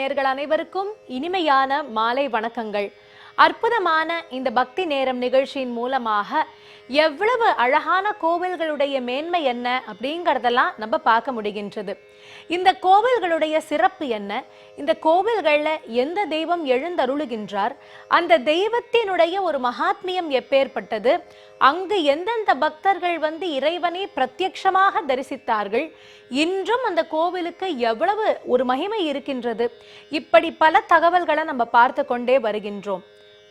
நேர்கள் அனைவருக்கும் இனிமையான மாலை வணக்கங்கள். அற்புதமான இந்த பக்தி நேரம் நிகழ்ச்சியின் மூலமாக எவ்வளவு அழகான கோவில்களுடைய மேன்மை என்ன அப்படிங்கறதெல்லாம் நம்ம பார்க்க முடிகின்றது. இந்த கோவில்களுடைய சிறப்பு என்ன? இந்த கோவில்கள்ல எந்த தெய்வம் எழுந்தருளுகின்றார்? அந்த தெய்வத்தினுடைய ஒரு மகாத்மியம் எப்பேற்பட்டது? அங்கு எந்தெந்த பக்தர்கள் வந்து இறைவனை பிரத்யக்ஷமாக தரிசித்தார்கள்? இன்றும் அந்த கோவிலுக்கு எவ்வளவு ஒரு மகிமை இருக்கின்றது? இப்படி பல தகவல்களை நம்ம பார்த்து கொண்டே வருகின்றோம்.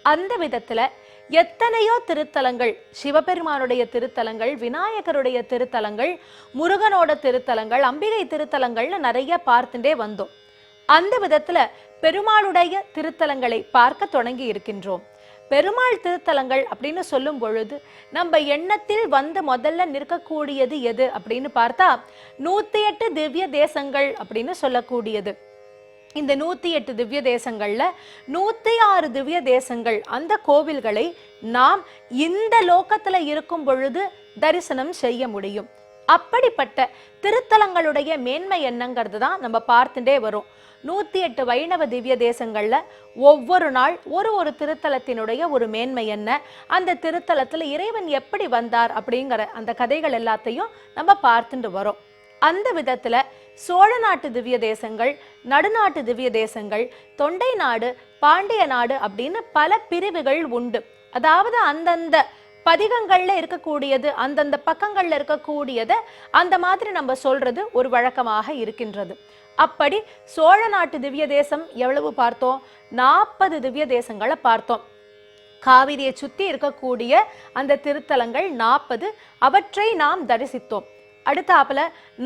அந்த விதத்துல எத்தனையோ திருத்தலங்கள் சிவபெருமானுடைய திருத்தலங்கள் விநாயகருடைய திருத்தலங்கள் முருகனோட திருத்தலங்கள் அம்பிகை திருத்தலங்கள்னு நிறைய பார்த்துட்டே வந்தோம். அந்த விதத்துல பெருமாளுடைய திருத்தலங்களை பார்க்க தொடங்கி இருக்கின்றோம். பெருமாள் திருத்தலங்கள் அப்படின்னு சொல்லும் பொழுது நம்ம எண்ணத்தில் வந்து முதல்ல நிற்கக்கூடியது எது அப்படின்னு பார்த்தா நூத்தி எட்டு திவ்ய தேசங்கள் அப்படின்னு சொல்லக்கூடியது. இந்த நூற்றி எட்டு திவ்ய தேசங்களில் நூற்றி ஆறு திவ்ய தேசங்கள் அந்த கோவில்களை நாம் இந்த லோக்கத்தில் இருக்கும் பொழுது தரிசனம் செய்ய முடியும். அப்படிப்பட்ட திருத்தலங்களுடைய மேன்மை என்னங்கிறது தான் நம்ம பார்த்துட்டே வரும். நூற்றி எட்டு வைணவ திவ்ய தேசங்களில் ஒவ்வொரு நாள் ஒரு ஒரு திருத்தலத்தினுடைய ஒரு மேன்மை என்ன அந்த திருத்தலத்தில் இறைவன் எப்படி வந்தார் அப்படிங்கிற அந்த கதைகள் எல்லாத்தையும் நம்ம பார்த்துட்டு வரோம். அந்த விதத்துல சோழ நாட்டு திவ்ய தேசங்கள் நடுநாட்டு திவ்ய தேசங்கள் தொண்டை நாடு பாண்டிய நாடு அப்படின்னு பல பிரிவுகள் உண்டு. அதாவது அந்தந்த பதிகங்கள்ல இருக்கக்கூடியது அந்தந்த பக்கங்கள்ல இருக்கக்கூடியதை அந்த மாதிரி நம்ம சொல்றது ஒரு வழக்கமாக இருக்கின்றது. அப்படி சோழ நாட்டு திவ்ய தேசம் எவ்வளவு பார்த்தோம்? நாற்பது திவ்ய தேசங்களை பார்த்தோம். காவிரியை சுற்றி இருக்கக்கூடிய அந்த திருத்தலங்கள் நாற்பது அவற்றை நாம் தரிசித்தோம். அடுத்தாப்புல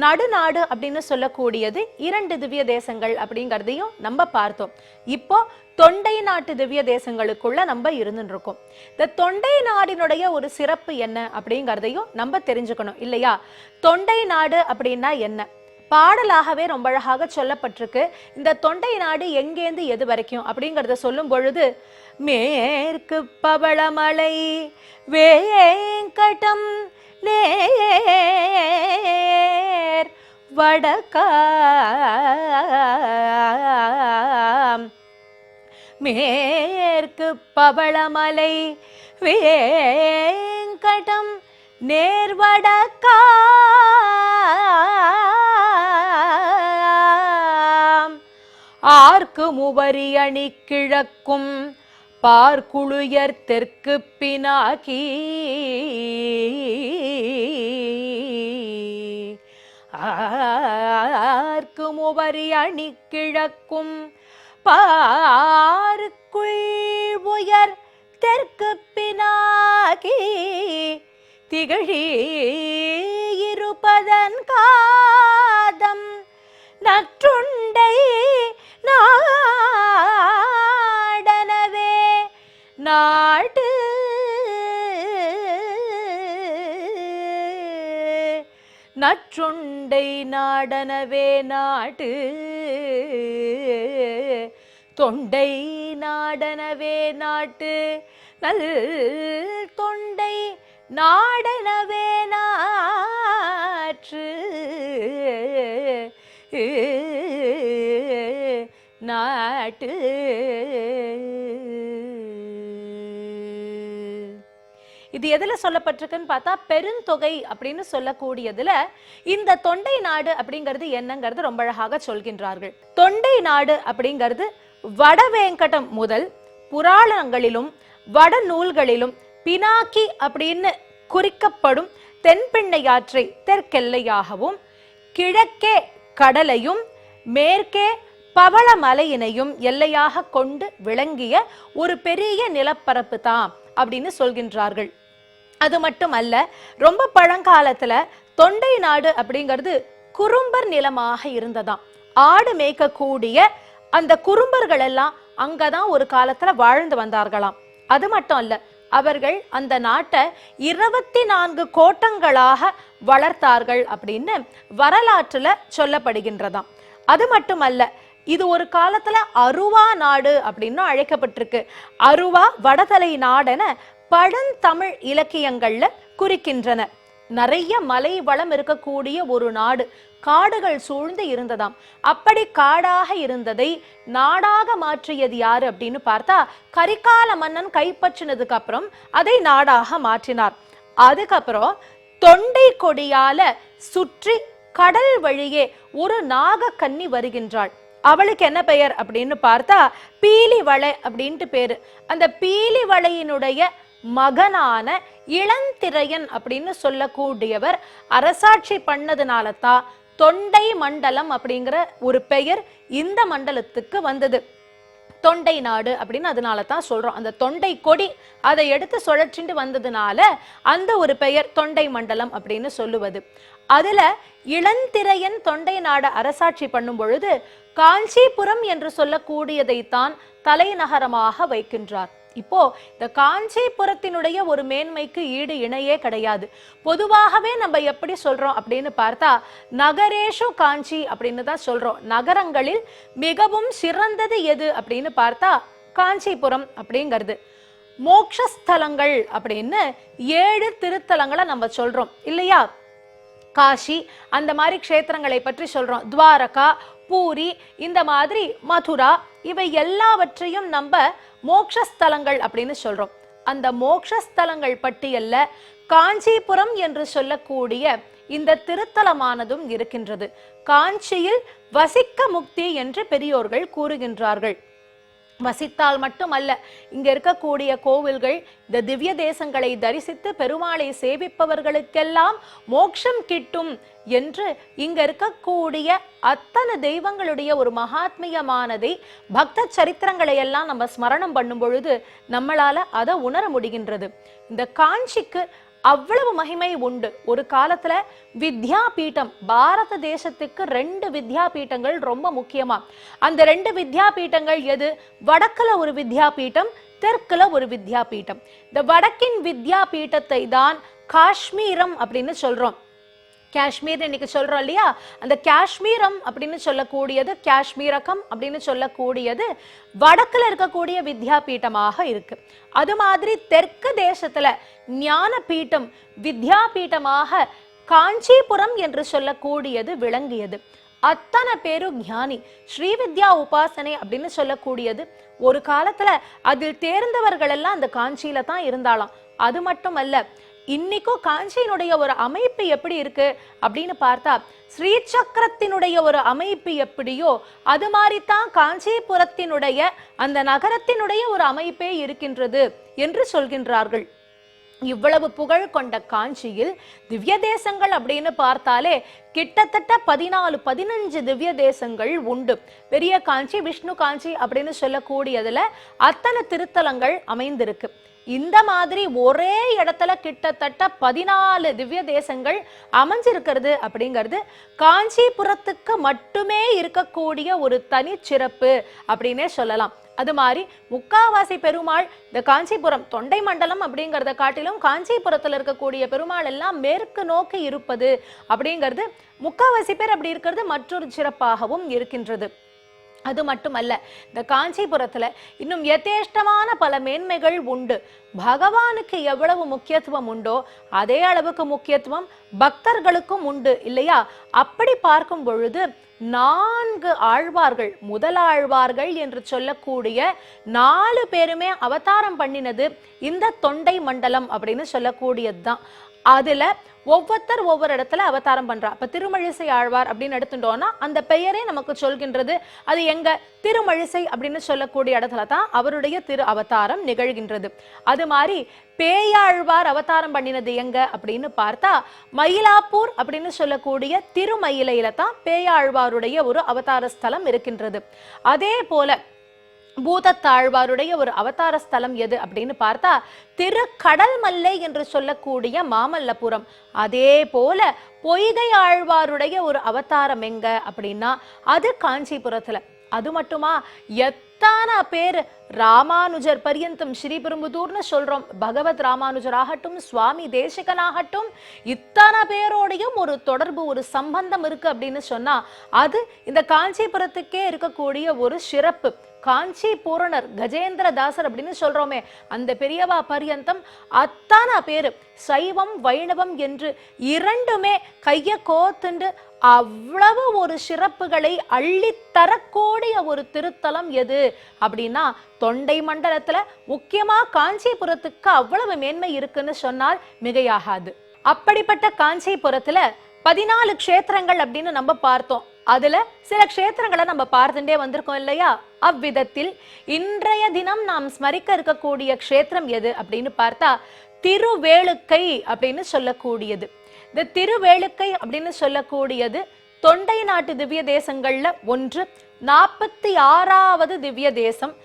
நடுநாடு அப்படின்னு சொல்லக்கூடியது இரண்டு திவ்ய தேசங்கள் அப்படிங்கிறதையும் நம்ம பார்த்தோம். இப்போ தொண்டை நாட்டு திவ்ய தேசங்களுக்குள்ள நம்ம இருந்துட்டு இருக்கோம் இந்த தொண்டை நாடினுடைய ஒரு சிறப்பு என்ன அப்படிங்கிறதையும் நம்ம தெரிஞ்சுக்கணும் இல்லையா? தொண்டை நாடு அப்படின்னா என்ன? பாடலாகவே ரொம்ப அழகாக சொல்லப்பட்டிருக்கு. இந்த தொண்டை நாடு எங்கேருந்து எது வரைக்கும்? அப்படிங்கிறத சொல்லும் பொழுது மேற்கு பவளமலை வேங்கடம் நேர் வடக்காம் மேற்கு பவளமலை வேங்கடம் நேர்வடக்காம் ஆர்க்கு முவரி அணி கிழக்கும் பார்க்குழுயர் தெற்கு பினாகி. ஆர்க்கு முவரி அணி கிழக்கும் பார்க்குள் உயர் தெற்கு பினாகி. திகழி இருப்பதன் காதம் நற்றுண்டை நாடனவே நாட்டு. நற்றுண்டை நாடனவே நாட்டு. தொண்டை நாடனவே நாட்டு. நல் தொண்டை நாடனவே நாற்று. நாட்டு. இது எதுல சொல்லப்பட்டிருக்குன்னு பார்த்தா பெருந்தொகை அப்படின்னு சொல்லக்கூடியதுல இந்த தொண்டை நாடு அப்படிங்கிறது என்னங்கிறது ரொம்ப அழகாக சொல்கின்றார்கள். தொண்டை நாடு அப்படிங்கிறது வடவேங்கடம் முதல் புராணங்களிலும் வட நூல்களிலும் பினாக்கி அப்படின்னு குறிக்கப்படும் தென்பெண்ணையாற்றை தெற்கெல்லையாகவும் கிழக்கே கடலையும் மேற்கே பவளமலையினையும் எல்லையாக கொண்டு விளங்கிய ஒரு பெரிய நிலப்பரப்பு தான் அப்படின்னு சொல்கின்றார்கள். அது மட்டும் அல்ல ரொம்ப பழங்காலத்துல தொண்டை நாடு அப்படிங்கிறது குறும்பர் நிலமாக இருந்ததாம். ஆடு மேய்க்கக்கூடிய அந்த குறும்பர்கள் எல்லாம் அங்கதான் ஒரு காலத்துல வாழ்ந்து வந்தார்களாம். அது மட்டும் அல்ல அவர்கள் அந்த நாட்டை இருபத்தி நான்கு கோட்டங்களாக வளர்த்தார்கள் அப்படின்னு வரலாற்றுல சொல்லப்படுகின்றதாம். அது மட்டுமல்ல இது ஒரு காலத்துல அருவா நாடு அப்படின்னு அழைக்கப்பட்டிருக்கு. அருவா வடதலை நாடென பழந்தமிழ் இலக்கியங்கள்ல குறிக்கின்றன. நிறைய மலை வளம் இருக்கக்கூடிய ஒரு நாடு. காடுகள் சூழ்ந்து இருந்ததாம். அப்படி காடாக இருந்ததை நாடாக மாற்றியது யாரு அப்படின்னு பார்த்தா கரிகால மன்னன் கைப்பற்றினதுக்கு அப்புறம் அதை நாடாக மாற்றினார். அதுக்கப்புறம் தொண்டை கொடியால சுற்றி கடல் வழியே ஒரு நாகக்கன்னி வருகின்றாள். அவளுக்கு என்ன பெயர் அப்படின்னு பார்த்தா பீலிவளை அப்படின்ட்டு பேரு. அந்த பீலிவளையினுடைய மகனான இளந்திரையன் அப்படின்னு சொல்லக்கூடியவர் அரசாட்சி பண்ணதுனால தான் தொண்டை மண்டலம் அப்படிங்கிற ஒரு பெயர் இந்த மண்டலத்துக்கு வந்தது. தொண்டை நாடு அப்படின்னு அதனால தான் சொல்கிறோம் அந்த தொண்டை கொடி அதை எடுத்து சுழற்றிண்டு வந்ததுனால அந்த ஒரு பெயர் தொண்டை மண்டலம் அப்படின்னு சொல்லுவது. அதில் இளந்திரையன் தொண்டை நாடு அரசாட்சி பண்ணும் பொழுது காஞ்சிபுரம் என்று சொல்லக்கூடியதைத்தான் தலைநகரமாக வைக்கின்றார். இப்போ இந்த காஞ்சிபுரத்தினுடைய ஒரு மேன்மைக்கு ஈடு இணையே கிடையாது. பொதுவாகவே நம்ம எப்படி சொல்றோம் அப்படின்னு பார்த்தா நகரேஷு காஞ்சி அப்படின்னு தான் சொல்றோம். நகரங்களில் மிகவும் சிறந்தது எது அப்படின்னு பார்த்தா காஞ்சிபுரம் அப்படிங்கிறது. மோக்ஷஸ்தலங்கள் அப்படின்னு ஏழு திருத்தலங்களை நம்ம சொல்றோம். இல்லையா? காஷி அந்த மாதிரி க்ஷேத்திரங்களை பற்றி சொல்றோம். துவாரகா பூரி இந்த மாதிரி மதுரா இவை எல்லாவற்றையும் நம்ம மோக்ஷஸ்தலங்கள் அப்படின்னு சொல்றோம். அந்த மோக்ஷஸ்தலங்கள் பட்டியல்ல காஞ்சிபுரம் என்று சொல்லக்கூடிய இந்த திருத்தலமானதும் இருக்கின்றது. காஞ்சியில் வசிக்க முக்தி என்று பெரியோர்கள் கூறுகின்றார்கள். வசித்தால் மட்டுமல்ல இங்க இருக்கக்கூடிய கோவில்கள் இந்த திவ்ய தேசங்களை தரிசித்து பெருமாளை சேவிப்பவர்களுக்கெல்லாம் மோட்சம் கிட்டும் என்று இங்க இருக்கக்கூடிய அத்தனை தெய்வங்களுடைய ஒரு மகாத்மியமானதை பக்த சரித்திரங்களை எல்லாம் நம்ம ஸ்மரணம் பண்ணும் பொழுது நம்மளால அதை உணர முடிகின்றது. இந்த காஞ்சிக்கு அவ்வளவு மகிமை உண்டு. ஒரு காலத்துல வித்யா பீட்டம் பாரத தேசத்துக்கு ரெண்டு வித்யா பீட்டங்கள் ரொம்ப முக்கியமா. அந்த ரெண்டு வித்யா பீட்டங்கள் எது? வடக்குல ஒரு வித்யா பீட்டம் தெற்குல ஒரு வித்யா பீட்டம் இந்த வடக்கின் வித்யா பீட்டத்தை தான் காஷ்மீரம் அப்படின்னு சொல்றோம். காஷ்மீர் இன்னைக்கு சொல்றோம் இல்லையா? அந்த காஷ்மீரம் அப்படின்னு சொல்லக்கூடியது காஷ்மீரகம் அப்படின்னு சொல்லக்கூடியது வடக்குல இருக்கக்கூடிய வித்யாபீட்டமாக இருக்கு. அது மாதிரி தெற்கு தேசத்துல ஞான பீட்டம் வித்யாபீட்டமாக காஞ்சிபுரம் என்று சொல்லக்கூடியது விளங்கியது. அத்தனை பேரும் ஞானி. ஸ்ரீவித்யா உபாசனை அப்படின்னு சொல்லக்கூடியது. ஒரு காலத்துல அதில் தேர்ந்தவர்கள் எல்லாம் அந்த காஞ்சியில தான் இருந்தாலாம். அது மட்டும் அல்ல இன்னைக்கும் காஞ்சியினுடைய ஒரு அமைப்பு எப்படி இருக்கு அப்படின்னு பார்த்தா ஸ்ரீ சக்கரத்தினுடைய ஒரு அமைப்பு எப்படியோ அது மாதிரி தான் காஞ்சிபுரத்தினுடைய அந்த நகரத்தினுடைய ஒரு அமைப்பே இருக்கின்றது என்று சொல்கின்றார்கள். இவ்வளவு புகழ் கொண்ட காஞ்சியில் திவ்ய தேசங்கள் அப்படின்னு பார்த்தாலே கிட்டத்தட்ட பதினாலு பதினஞ்சு திவ்ய தேசங்கள் உண்டு. பெரிய காஞ்சி விஷ்ணு காஞ்சி அப்படின்னு சொல்லக்கூடியதுல அத்தனை திருத்தலங்கள் அமைந்திருக்கு. இந்த மாதிரி ஒரே இடத்துல கிட்டத்தட்ட பதினாலு திவ்ய தேசங்கள் அமைஞ்சிருக்கிறது அப்படிங்கிறது காஞ்சிபுரத்துக்கு மட்டுமே இருக்கக்கூடிய ஒரு தனிச்சிறப்பு அப்படின்னே சொல்லலாம். அது மாதிரி முக்காவாசி பெருமாள் இந்த காஞ்சிபுரம் தொண்டை மண்டலம் அப்படிங்கிறத காட்டிலும் காஞ்சிபுரத்துல இருக்கக்கூடிய பெருமாள் எல்லாம் மேற்கு நோக்கி இருப்பது அப்படிங்கிறது முக்காவாசி பேர் அப்படி இருக்கிறது மற்றொரு சிறப்பாகவும் இருக்கின்றது. அது மட்டுமல்ல இந்த காஞ்சிபுரத்துல இன்னும் யதேஷ்டமான பல மேன்மைகள் உண்டு. பகவானுக்கு எவ்வளவு முக்கியத்துவம் உண்டோ அதே அளவுக்கு முக்கியத்துவம் பக்தர்களுக்கும் உண்டு இல்லையா? அப்படி பார்க்கும் பொழுது நான்கு ஆழ்வார்கள் முதல் ஆழ்வார்கள் என்று சொல்லக்கூடிய நாலு பேருமே அவதாரம் பண்ணினது இந்த தொண்டை மண்டலம் அப்படின்னு சொல்லக்கூடியது தான் அதில் ஒவ்வொருத்தர் ஒவ்வொரு இடத்துல அவதாரம் பண்றா. அப்ப திருமழிசை ஆழ்வார் அப்படின்னு எடுத்துட்டோம்னா அந்த பெயரே நமக்கு சொல்கின்றது. அது எங்க? திருமழிசை அப்படின்னு சொல்லக்கூடிய இடத்துல தான் அவருடைய திரு அவதாரம் நிகழ்கின்றது. அது மாதிரி பேயாழ்வார் அவதாரம் பண்ணினது எங்க? அப்படின்னு பார்த்தா மயிலாப்பூர் அப்படின்னு சொல்லக்கூடிய திருமயிலையில தான் பேயாழ்வாருடைய ஒரு அவதார ஸ்தலம் இருக்கின்றது. அதே போல பூதத்தாழ்வாருடைய ஒரு அவதார ஸ்தலம் எது அப்படின்னு பார்த்தா திருக்கடல் மல்லை என்று சொல்லக்கூடிய மாமல்லபுரம். அதே போல பொய்கை ஆழ்வாருடைய ஒரு அவதாரம் எங்க அப்படின்னா அது காஞ்சிபுரத்துல. அது மட்டுமா எத்தான பேர் ராமானுஜர் பரியந்தம் ஸ்ரீபெரும்புதூர்னு சொல்றோம். பகவத் ராமானுஜர் ஆகட்டும் சுவாமி தேசிகனாகட்டும் இத்தனை பேரோடையும் ஒரு தொடர்பு ஒரு சம்பந்தம் இருக்கு அப்படின்னு சொன்னா அது இந்த காஞ்சிபுரத்துக்கே இருக்கக்கூடிய ஒரு சிறப்பு. காஞ்சி பூரணர் கஜேந்திர தாசர் அப்படின்னு சொல்றோமே அந்த பெரியவா பரியந்தம் அத்தான பேரு. சைவம் வைணவம் என்று இரண்டுமே கைய கோத்துண்டு அவ்வளவு ஒரு சிறப்புகளை அள்ளித்தரக்கூடிய ஒரு திருத்தலம் எது அப்படின்னா தொண்டை மண்டலத்துல முக்கியமா காஞ்சிபுரத்துக்கு அவ்வளவு மேன்மை இருக்குன்னு சொன்னால் மிகையாகாது. அப்படிப்பட்ட காஞ்சிபுரத்துல பதினாலு க்ஷேத்திரங்கள் அப்படின்னு நம்ம பார்த்தோம். அதுல சில க்ஷேத்திரங்களை நம்ம பார்த்துட்டே வந்திருக்கோம் இல்லையா? அவ்விதத்தில் இன்றைய தினம் நாம் ஸ்மரிக்க இருக்கக்கூடிய க்ஷேத்திரம் எது அப்படின்னு பார்த்தா திருவேளுக்கை அப்படின்னு சொல்லக்கூடியது. இந்த திருவேளுக்கை அப்படின்னு சொல்லக்கூடியது தொண்டை நாட்டு திவ்ய தேசங்கள்ல ஒன்று நாற்பத்தி ஆறாவது திவ்ய தேசம்.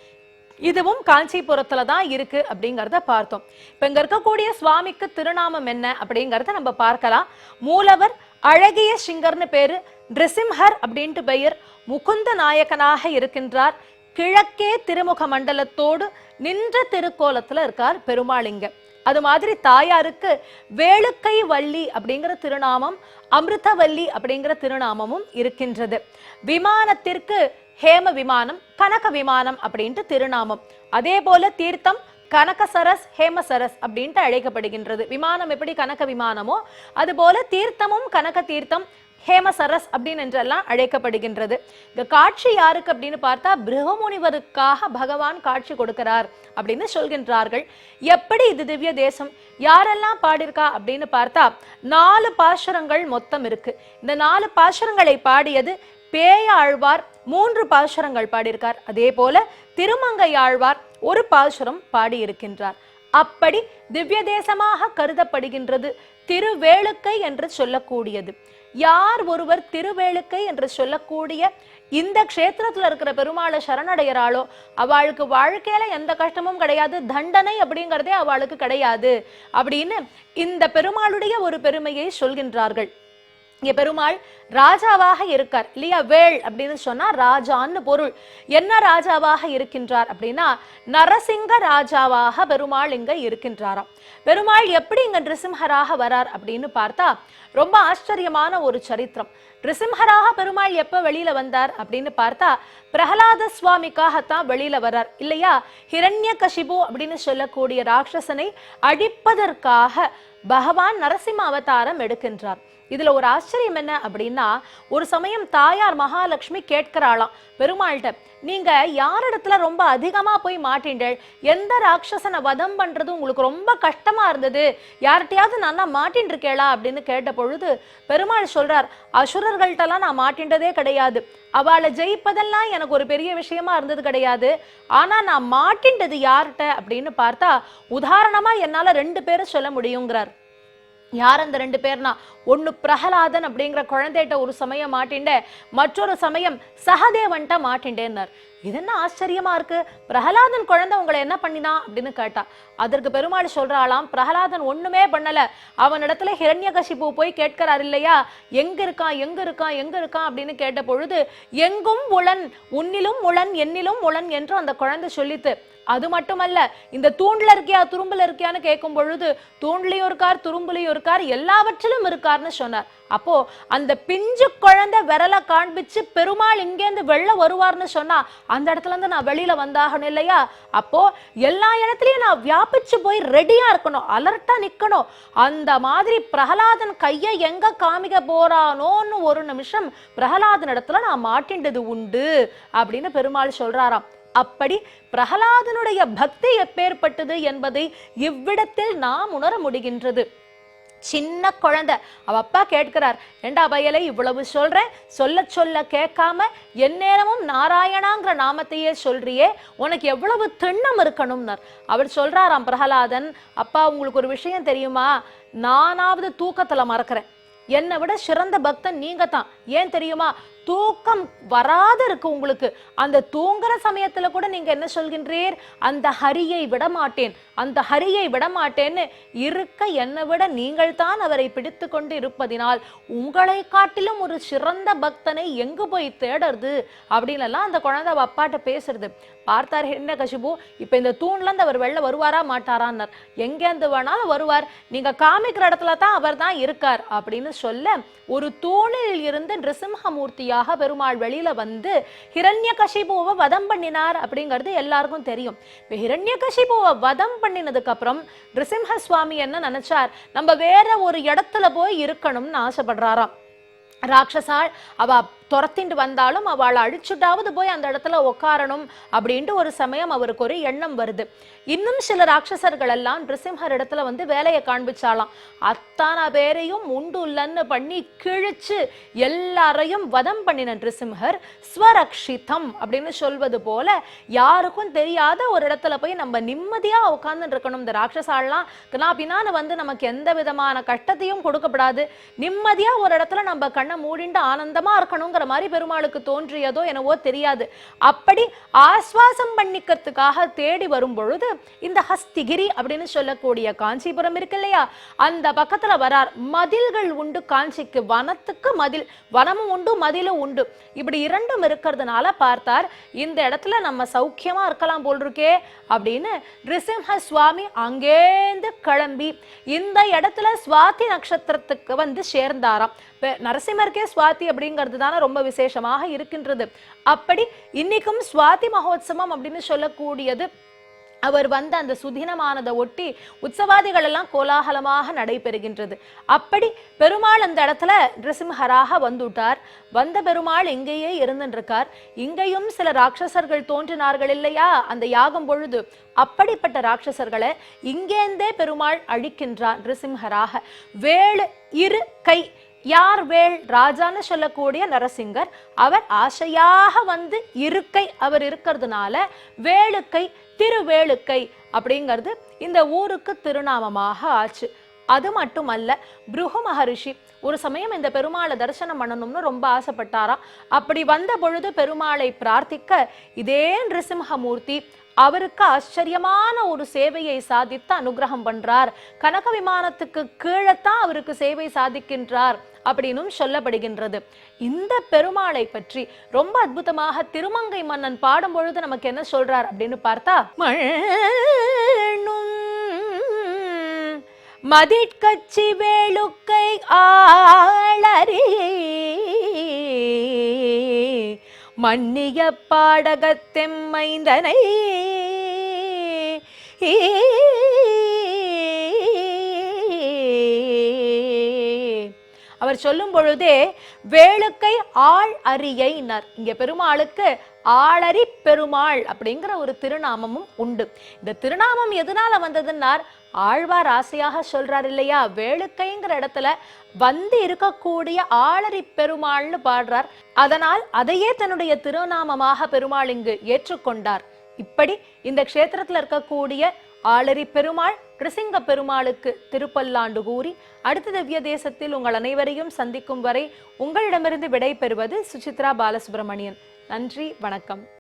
இதுவும் காஞ்சிபுரத்துல தான் இருக்கு அப்படிங்கிறத பார்த்தோம். இப்ப இங்க இருக்கக்கூடிய சுவாமிக்கு திருநாமம் என்ன அப்படிங்கிறத நம்ம பார்க்கலாம். மூலவர் அழகிய சிங்கர்னு பேரு நிருசிம்ஹர் அப்படின்ட்டு பெயர். முகுந்த நாயகனாக இருக்கின்றார். கிழக்கே திருமுக மண்டலத்தோடு நின்ற திருக்கோலத்துல இருக்கார் பெருமாளிங்க. அது மாதிரி தாயாருக்கு வேலுக்கை வள்ளி அப்படிங்கிற திருநாமம் அமிர்தவல்லி அப்படிங்கிற திருநாமமும் இருக்கின்றது. விமானத்திற்கு ஹேம விமானம் கனக விமானம் அப்படின்ட்டு திருநாமம். அதே போல தீர்த்தம் கனகசரஸ் ஹேமசரஸ் அப்படின்ட்டு அழைக்கப்படுகின்றது. விமானம் எப்படி கனக விமானமோ அதுபோல தீர்த்தமும் கனக தீர்த்தம் ஹேமசரஸ் அப்படின்னு என்றெல்லாம் அழைக்கப்படுகின்றது. இந்த காட்சி யாருக்கு அப்படின்னு பார்த்தா பிரகமுனிவருக்காக பகவான் காட்சி கொடுக்கிறார் அப்படின்னு சொல்கின்றார்கள். எப்படி இது திவ்ய தேசம்? யாரெல்லாம் பாடியிருக்கா அப்படின்னு பார்த்தா நாலு பாசுரங்கள் மொத்தம் இருக்கு. இந்த நாலு பாசுரங்களை பாடியது பேய ஆழ்வார் மூன்று பாசுரங்கள் பாடியிருக்கார். அதே போல திருமங்கை ஆழ்வார் ஒரு பாசுரம் பாடியிருக்கின்றார். அப்படி திவ்ய தேசமாக கருதப்படுகின்றது திருவேளுக்கை என்று சொல்லக்கூடியது. யார் ஒருவர் திருவேளுக்கை என்று சொல்லக்கூடிய இந்த க்ஷேத்திரத்துல இருக்கிற பெருமாளை சரணடைகிறாளோ அவளுக்கு வாழ்க்கையில எந்த கஷ்டமும் கிடையாது தண்டனை அப்படிங்கிறதே அவளுக்கு கிடையாது அப்படின்னு இந்த பெருமாளுடைய ஒரு பெருமையை சொல்கின்றார்கள். இங்க பெருமாள் ராஜாவாக இருக்கார். இல்லையா வேள் அப்படின்னு சொன்னா ராஜான்னு பொருள். என்ன ராஜாவாக இருக்கின்றார் அப்படின்னா நரசிங்க ராஜாவாக பெருமாள் இங்க இருக்கின்றாராம். பெருமாள் எப்படி இங்க நிருசிம்ஹராக வரார் அப்படின்னு பார்த்தா ரொம்ப ஆச்சரியமான ஒரு சரித்திரம். நிருசிம்ஹராக பெருமாள் எப்ப வெளியில வந்தார் அப்படின்னு பார்த்தா பிரகலாத சுவாமிக்காகத்தான் வெளியில வரார். இல்லையா ஹிரண்ய கஷிபு அப்படின்னு சொல்லக்கூடிய ராட்சசனை அழிப்பதற்காக பகவான் நரசிம்ம அவதாரம் எடுக்கின்றார். இதுல ஒரு ஆச்சரியம் என்ன அப்படின்னா ஒரு சமயம் தாயார் மகாலட்சுமி கேட்கிறாளாம் பெருமாள்கிட்ட நீங்க யாரிடத்துல ரொம்ப அதிகமா போய் மாட்டிண்டள் எந்த ராட்சசனை வதம் பண்றது உங்களுக்கு ரொம்ப கஷ்டமா இருந்தது? யார்கிட்டயாவது நான் மாட்டின் இருக்கேளா அப்படின்னு கேட்ட பொழுது பெருமாள் சொல்றார் அசுரர்கள்ட்டெல்லாம் நான் மாட்டின்றதே கிடையாது. அவளை ஜெயிப்பதெல்லாம் எனக்கு ஒரு பெரிய விஷயமா இருந்தது கிடையாது. ஆனா நான் மாட்டின்றது யார்கிட்ட? அப்படின்னு பார்த்தா உதாரணமா என்னால ரெண்டு பேரை சொல்ல முடியுங்கிறார். யார் அந்த ரெண்டு பேர்னா? ஒன்னு பிரகலாதன் அப்படிங்கிற குழந்தைகிட்ட ஒரு சமயம் மாட்டிண்ட மற்றொரு சமயம் சகதேவன்ட்ட மாட்டிண்டேன்னார். இது என்ன ஆச்சரியமா இருக்கு? பிரகலாதன் குழந்தை உங்களை என்ன பண்ணினா? அப்படின்னு கேட்டா அதற்கு பெருமாள் சொல்றாளாம் பிரகலாதன் ஒண்ணுமே பண்ணல. அவனிடத்துல ஹிரண்யகசிபு போய் கேட்கிறார் இல்லையா? எங்க இருக்கான்? எங்க இருக்கான்? எங்க இருக்கான்? அப்படின்னு கேட்ட பொழுது எங்கும் உளன் உன்னிலும் உளன் என்னிலும் உளன் என்று அந்த குழந்தை சொல்லித்து அது மட்டுமல்ல இந்த தூண்ல இருக்கியா துரும்புல இருக்கியான்னு கேட்கும் பொழுது தூண்டிலையும் இருக்கார் துரும்புலையும் இருக்கார் எல்லாவற்றிலும் இருக்கார்னு சொன்னார். அப்போ அந்த பிஞ்சு குழந்தை விரலை காண்பிச்சு பெருமாள் இங்கேருந்து வெளில வருவார்னு சொன்னா அந்த இடத்துல இருந்து நான் வெளியில வந்தாகணும் இல்லையா? அப்போ எல்லா இடத்துலயும் நான் வியாபிச்சு போய் ரெடியா இருக்கணும் அலர்ட்டா நிக்கணும். அந்த மாதிரி பிரகலாதன் கையை எங்க காமிக்க போறானோன்னு ஒரு நிமிஷம் பிரகலாதன் இடத்துல நான் மாட்டின்றது உண்டு அப்படின்னு பெருமாள் சொல்றாராம். அப்படி பிரகலாதனுடைய பக்தி எப்பேற்பட்டது என்பதை இவ்விடத்தில் நாம் உணர முடிகின்றது. சின்ன குழந்தை அவ அப்பா கேட்கிறார் ஏண்டா பயலை இவ்வளவு சொல்றேன் சொல்ல சொல்ல கேட்காம எந்நேரமும் நாராயணாங்கிற நாமத்தையே சொல்றியே உனக்கு எவ்வளவு திண்ணம் இருக்கணும்னார்? அவர் சொல்றாராம் பிரகலாதன் அப்பா உங்களுக்கு ஒரு விஷயம் தெரியுமா? நானாவது தூக்கத்துல மறக்கிறேன். என்னை விட சிறந்த பக்தன் நீங்க தான் ஏன் தெரியுமா? தூக்கம் வராத இருக்கு உங்களுக்கு. அந்த தூங்குற சமயத்துல கூட நீங்க என்ன சொல்கின்றீர்? அந்த ஹரியை விட மாட்டேன் அந்த ஹரியை விடமாட்டேன்னு இருக்க என்னை விட நீங்கள் தான் அவரை பிடித்து கொண்டு இருப்பதினால் உங்களை காட்டிலும் ஒரு சிறந்த பக்தனை எங்கு போய் தேடுறது? அப்படின்னு எல்லாம் அந்த குழந்தை அப்பாட்ட பேசுறது. பார்த்தார் என்ன கசிபு? இப்ப இந்த தூண்ல இருந்து அவர் வெளில வருவாரா மாட்டாரான்னார். எங்கேருந்து வேணாலும் வருவார். நீங்க காமிக்கிற இடத்துல தான் அவர் தான் இருக்கார். அப்படின்னு சொல்ல ஒரு தூணில் இருந்து வழியாக பெருமாள் வெளியில வந்து ஹிரண்ய கஷிபுவை வதம் பண்ணினார் அப்படிங்கிறது எல்லாருக்கும் தெரியும். இப்போ ஹிரண்ய கஷிபுவை வதம் பண்ணினதுக்கு அப்புறம் நிருசிம்ஹ சுவாமி என்ன நினைச்சார்? நம்ம வேற ஒரு இடத்துல போய் இருக்கணும்னு ஆசைப்படுறாராம். ராட்சசாள் அவ துரத்திண்டு வந்தாலும் அவளை அழிச்சுட்டாவது போய் அந்த இடத்துல உட்காரணும் அப்படின்ட்டு ஒரு சமயம் அவருக்கு ஒரு எண்ணம் வருது. இன்னும் சில ராட்சசர்கள் எல்லாம் நிருசிம்ஹர் இடத்துல வந்து வேலையை காண்பிச்சாலாம் அத்தான பேரையும் உண்டு இல்லைன்னு பண்ணி கிழிச்சு எல்லாரையும் வதம் பண்ணின நிருசிம்ஹர் ஸ்வரக்ஷிதம் அப்படின்னு சொல்வது போல யாருக்கும் தெரியாத ஒரு இடத்துல போய் நம்ம நிம்மதியா உட்காந்துட்டு இருக்கணும். இந்த ராட்சசாலாம் கனா பின்னான்னு வந்து நமக்கு எந்த விதமான கஷ்டத்தையும் கொடுக்கப்படாது. நிம்மதியா ஒரு இடத்துல நம்ம கண்ணை மூடிண்டு ஆனந்தமா இருக்கணுங்கிற மாதிரி பெருமாளுக்கு தோன்றியதோ என்னவோ தெரியாது. அப்படி ஆஸ்வாசம் பண்ணிக்கிறதுக்காக தேடி வரும் பொழுது இந்த ஹஸ்திகிரி அப்படின்னு சொல்லக்கூடிய காஞ்சிபுரம் இருக்கு இல்லையா? அந்த பக்கத்துல வரார். மதில்கள் உண்டு காஞ்சிக்கு. வனத்துக்கு மதில் வனமும் உண்டு மதிலும் உண்டு. இப்படி இரண்டும் இருக்கிறதுனால பார்த்தார் இந்த இடத்துல நம்ம சௌக்கியமா இருக்கலாம் போல் இருக்கே அப்படின்னு ரிசிம்ஹ சுவாமி அங்கேந்து கிளம்பி இந்த இடத்துல சுவாதி நட்சத்திரத்துக்கு வந்து சேர்ந்தாராம். நரசிம்மருக்கே சுவாதி அப்படிங்கிறது தானே ரொம்ப விசேஷமாக இருக்கின்றது. அப்படி இன்னைக்கும் சுவாதி மகோத்சவம் அப்படின்னு சொல்லக்கூடியது அவர் வந்த அந்த சுதினமானதை ஒட்டி உற்சவாதிகள் எல்லாம் கோலாகலமாக நடைபெறுகின்றது. அப்படி பெருமாள் அந்த இடத்துல நிரசிம்ஹராக வந்துட்டார். வந்த பெருமாள் இங்கேயே இருந்துருக்கார் இங்கேயும் சில ராட்சசர்கள் தோன்றினார்கள் இல்லையா? அந்த யாகம் பொழுது அப்படிப்பட்ட ராட்சசர்களை இங்கேந்தே பெருமாள் அழிக்கின்றார் நிரசிம்ஹராக வேலு இரு கை யார் வேள் ராஜான்னு சொல்லக்கூடிய நரசிங்கர் அவர் ஆசையாக வந்து இருக்கை அவர் இருக்கிறதுனால வேளுக்கை திருவேளுக்கை அப்படிங்கிறது இந்த ஊருக்கு திருநாமமாக ஆச்சு. அது மட்டுமல்ல புருகு மகரிஷி ஒரு சமயம் இந்த பெருமாளை தரிசனம் பண்ணணும்னு ரொம்ப ஆசைப்பட்டாராம். அப்படி வந்த பொழுது பெருமாளை பிரார்த்திக்க இதே நிருசிம்ஹமூர்த்தி அவருக்கு ஆச்சரியமான ஒரு சேவையை சாதித்து அனுகிரகம் பண்றார். கனக விமானத்துக்கு கீழத்தான் அவருக்கு சேவை சாதிக்கின்றார் அப்படின்னும் சொல்லப்படுகின்றது. இந்த பெருமாளை பற்றி ரொம்ப அற்புதமாக திருமங்கை மன்னன் பாடும் பொழுது நமக்கு என்ன சொல்றார் அப்படின்னு பார்த்தா மண்ணும் மதிட்கச்சி வேளுக்கை ஆளறி மன்னிய பாடகத்தெம்மைந்தனை. அவர் சொல்லும் பொழுதே வேளுக்கை ஆள் அறியினர் இங்க பெருமாளுக்கு ஆளறி பெருமாள் அப்படிங்கிற ஒரு திருநாமமும் உண்டு. இந்த திருநாமம் எதனால வந்ததுன்னார்? ஆழ்வார் ஆசையாக சொல்றார் இல்லையா? வேளுக்கைங்கிற இடத்துல வந்து இருக்கக்கூடிய ஆளறி பெருமாள்னு பாடுறார். அதனால் அதையே தன்னுடைய திருநாமமாக பெருமாள் இங்கு ஏற்றுக்கொண்டார். இப்படி இந்த க்ஷேத்திரத்துல இருக்கக்கூடிய ஆளறி பெருமாள் ரிசிங்க பெருமாளுக்கு திருப்பல்லாண்டு கூறி அடுத்த திவ்ய தேசத்தில் உங்கள் அனைவரையும் சந்திக்கும் வரை உங்களிடமிருந்து விடை பெறுவது சுசித்ரா பாலசுப்ரமணியன். நன்றி வணக்கம்.